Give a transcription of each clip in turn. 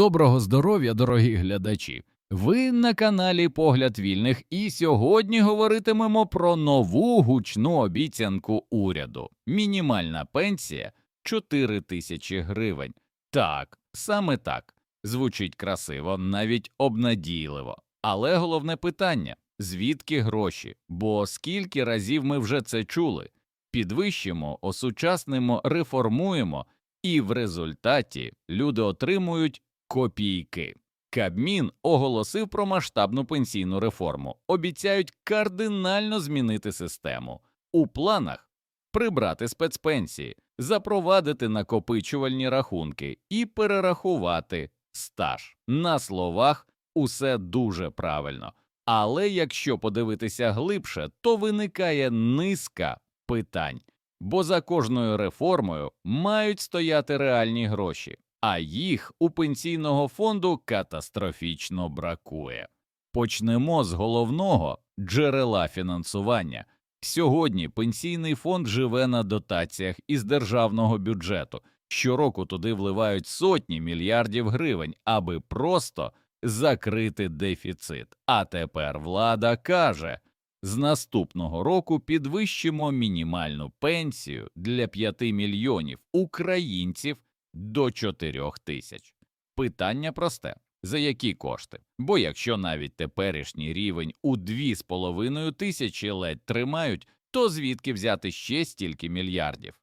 Доброго здоров'я, дорогі глядачі! Ви на каналі Погляд Вільних, і сьогодні говоритимемо про нову гучну обіцянку уряду. Мінімальна пенсія 4 тисячі гривень. Так, саме так. Звучить красиво, навіть обнадійливо. Але головне питання звідки гроші? Бо скільки разів ми вже це чули? Підвищимо, осучаснимо, реформуємо, і в результаті люди отримують копійки. Кабмін оголосив про масштабну пенсійну реформу, обіцяють кардинально змінити систему. У планах прибрати спецпенсії, запровадити накопичувальні рахунки і перерахувати стаж. На словах усе дуже правильно. Але якщо подивитися глибше, то виникає низка питань, бо за кожною реформою мають стояти реальні гроші, а їх у пенсійного фонду катастрофічно бракує. Почнемо з головного джерела фінансування. Сьогодні пенсійний фонд живе на дотаціях із державного бюджету. Щороку туди вливають сотні мільярдів гривень, аби просто закрити дефіцит. А тепер влада каже з наступного року підвищимо мінімальну пенсію для 5 мільйонів українців до 4 тисяч. Питання просте. За які кошти? Бо якщо навіть теперішній рівень у 2,5 тисячі ледь тримають, то звідки взяти ще стільки мільярдів?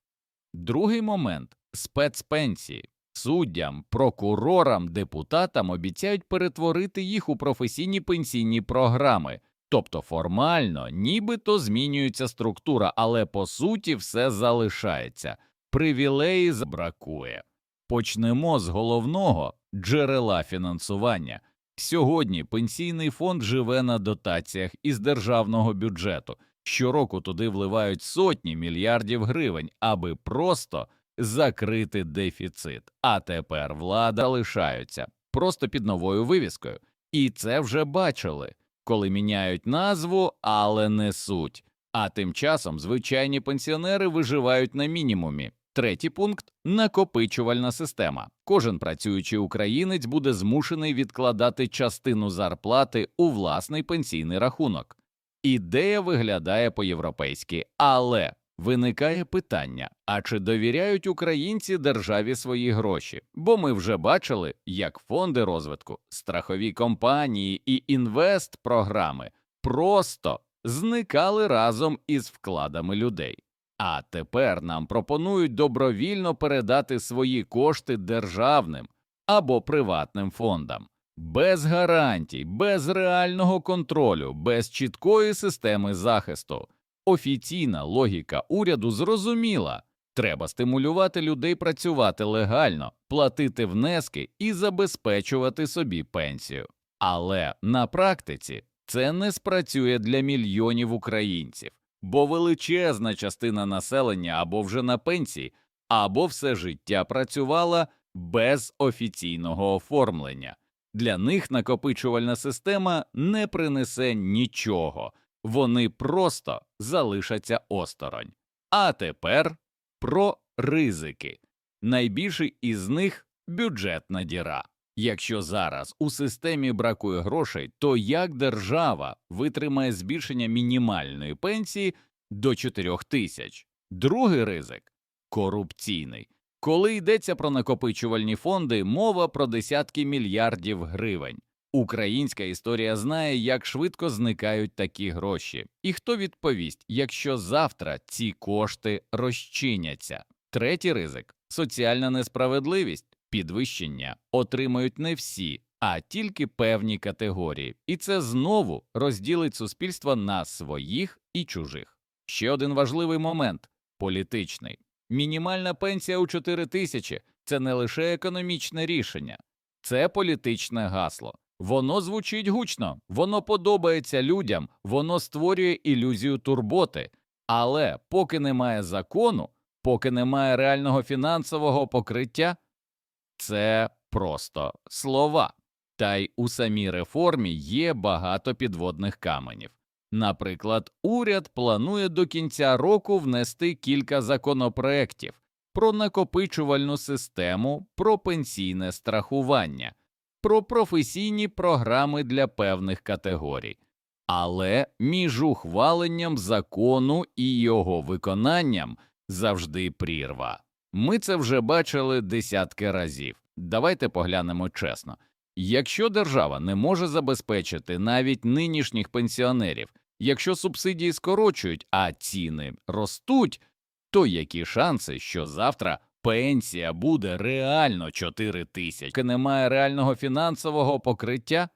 Другий момент спецпенсії. Суддям, прокурорам, депутатам обіцяють перетворити їх у професійні пенсійні програми, тобто формально, нібито змінюється структура, але по суті все залишається, привілеї бракує. Почнемо з головного джерела фінансування. Сьогодні пенсійний фонд живе на дотаціях із державного бюджету. Щороку туди вливають сотні мільярдів гривень, аби просто закрити дефіцит. А тепер влада лишаються просто під новою вивіскою. І це вже бачили, коли міняють назву, але не суть. А тим часом звичайні пенсіонери виживають на мінімумі. Третій пункт накопичувальна система. Кожен працюючий українець буде змушений відкладати частину зарплати у власний пенсійний рахунок. Ідея виглядає по-європейськи, але виникає питання: а чи довіряють українці державі свої гроші? Бо ми вже бачили, як фонди розвитку, страхові компанії і інвест-програми просто зникали разом із вкладами людей. А тепер нам пропонують добровільно передати свої кошти державним або приватним фондам без гарантій, без реального контролю, без чіткої системи захисту. Офіційна логіка уряду зрозуміла треба стимулювати людей працювати легально, платити внески і забезпечувати собі пенсію. Але на практиці це не спрацює для мільйонів українців бо величезна частина населення або вже на пенсії, або все життя працювала без офіційного оформлення. Для них накопичувальна система не принесе нічого, вони просто залишаться осторонь. А тепер про ризики. Найбільший із них бюджетна діра. Якщо зараз у системі бракує грошей, то як держава витримає збільшення мінімальної пенсії до 4 тисяч? Другий ризик корупційний. Коли йдеться про накопичувальні фонди, мова про десятки мільярдів гривень. Українська історія знає, як швидко зникають такі гроші, і хто відповість, якщо завтра ці кошти розчиняться. Третій ризик соціальна несправедливість підвищення отримають не всі, а тільки певні категорії, і це знову розділить суспільство на своїх і чужих. Ще один важливий момент політичний. Мінімальна пенсія у 4 тисячі це не лише економічне рішення, це політичне гасло. Воно звучить гучно, воно подобається людям, воно створює ілюзію турботи, але поки немає закону, поки немає реального фінансового покриття, це просто слова. Та й у самій реформі є багато підводних каменів. Наприклад, уряд планує до кінця року внести кілька законопроєктів про накопичувальну систему, про пенсійне страхування, про професійні програми для певних категорій. Але між ухваленням закону і його виконанням завжди прірва. Ми це вже бачили десятки разів. Давайте поглянемо чесно. Якщо держава не може забезпечити навіть нинішніх пенсіонерів, якщо субсидії скорочують, а ціни ростуть, то які шанси, що завтра пенсія буде реально 4 тисячі? Немає реального фінансового покриття?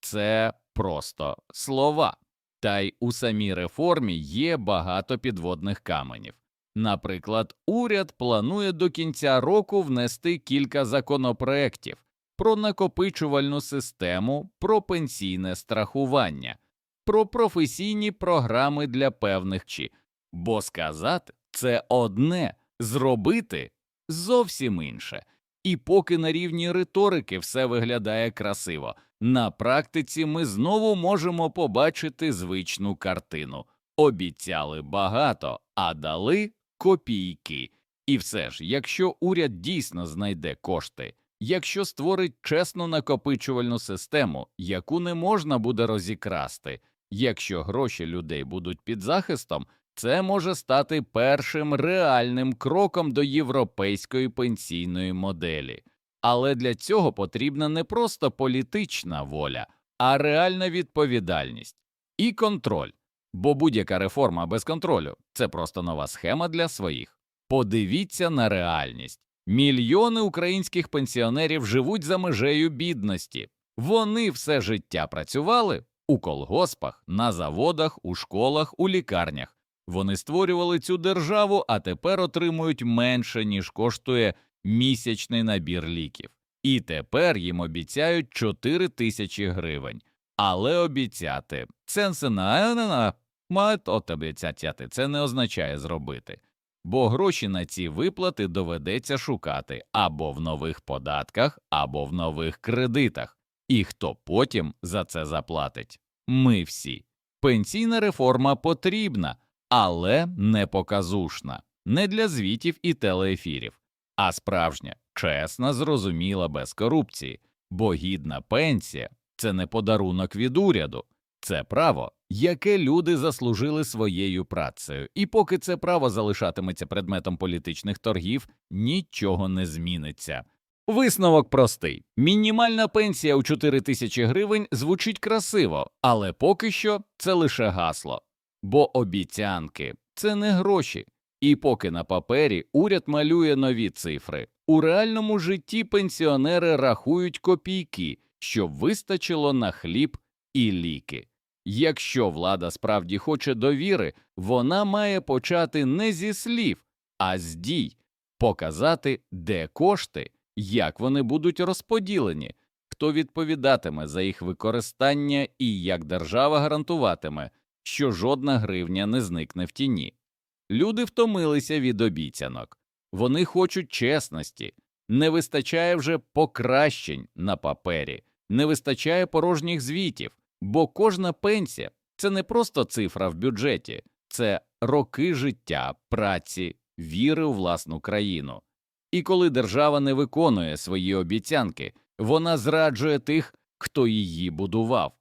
Це просто слова. Та й у самій реформі є багато підводних каменів. Наприклад, уряд планує до кінця року внести кілька законопроєктів про накопичувальну систему, про пенсійне страхування, про професійні програми для певних чи, бо сказати це одне, зробити зовсім інше. І поки на рівні риторики все виглядає красиво, на практиці ми знову можемо побачити звичну картину. Обіцяли багато, а дали копійки. І все ж, якщо уряд дійсно знайде кошти, якщо створить чесну накопичувальну систему, яку не можна буде розікрасти, якщо гроші людей будуть під захистом, це може стати першим реальним кроком до європейської пенсійної моделі. Але для цього потрібна не просто політична воля, а реальна відповідальність і контроль. Бо будь-яка реформа без контролю це просто нова схема для своїх. Подивіться на реальність. Мільйони українських пенсіонерів живуть за межею бідності. Вони все життя працювали у колгоспах, на заводах, у школах, у лікарнях. Вони створювали цю державу, а тепер отримують менше, ніж коштує місячний набір ліків. І тепер їм обіцяють 4 тисячі гривень. Але обіцяти це не мають от обіцяти, це не означає зробити, бо гроші на ці виплати доведеться шукати або в нових податках, або в нових кредитах. І хто потім за це заплатить? Ми всі. Пенсійна реформа потрібна, але не показушна, не для звітів і телеефірів, а справжня, чесна, зрозуміла без корупції, бо гідна пенсія це не подарунок від уряду, це право, яке люди заслужили своєю працею, і поки це право залишатиметься предметом політичних торгів, нічого не зміниться. Висновок простий: мінімальна пенсія у 4 тисячі гривень звучить красиво, але поки що це лише гасло, бо обіцянки це не гроші. І поки на папері уряд малює нові цифри, у реальному житті пенсіонери рахують копійки, щоб вистачило на хліб і ліки. Якщо влада справді хоче довіри, вона має почати не зі слів, а з дій, показати, де кошти, як вони будуть розподілені, хто відповідатиме за їх використання і як держава гарантуватиме, що жодна гривня не зникне в тіні. Люди втомилися від обіцянок, вони хочуть чесності, не вистачає вже покращень на папері, не вистачає порожніх звітів, бо кожна пенсія це не просто цифра в бюджеті, це роки життя, праці, віри у власну країну. І коли держава не виконує свої обіцянки, вона зраджує тих, хто її будував.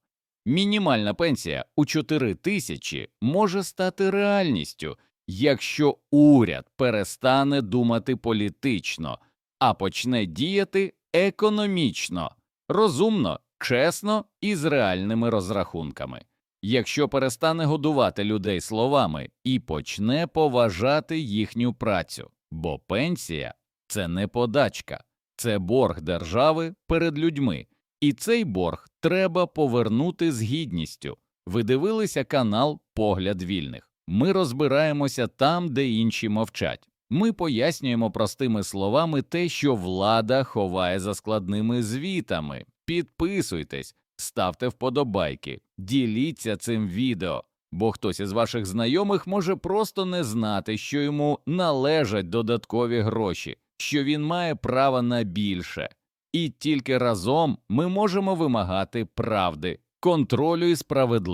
Мінімальна пенсія у 4 тисячі може стати реальністю, якщо уряд перестане думати політично, а почне діяти економічно, розумно, чесно і з реальними розрахунками. Якщо перестане годувати людей словами і почне поважати їхню працю, бо пенсія це не подачка, це борг держави перед людьми, і цей борг треба повернути з гідністю. Ви дивилися канал Погляд вільних. Ми розбираємося там, де інші мовчать. Ми пояснюємо простими словами те, що влада ховає за складними звітами. Підписуйтесь, ставте вподобайки, діліться цим відео, бо хтось із ваших знайомих може просто не знати, що йому належать додаткові гроші, що він має право на більше. І тільки разом ми можемо вимагати правди, контролю і справедливості.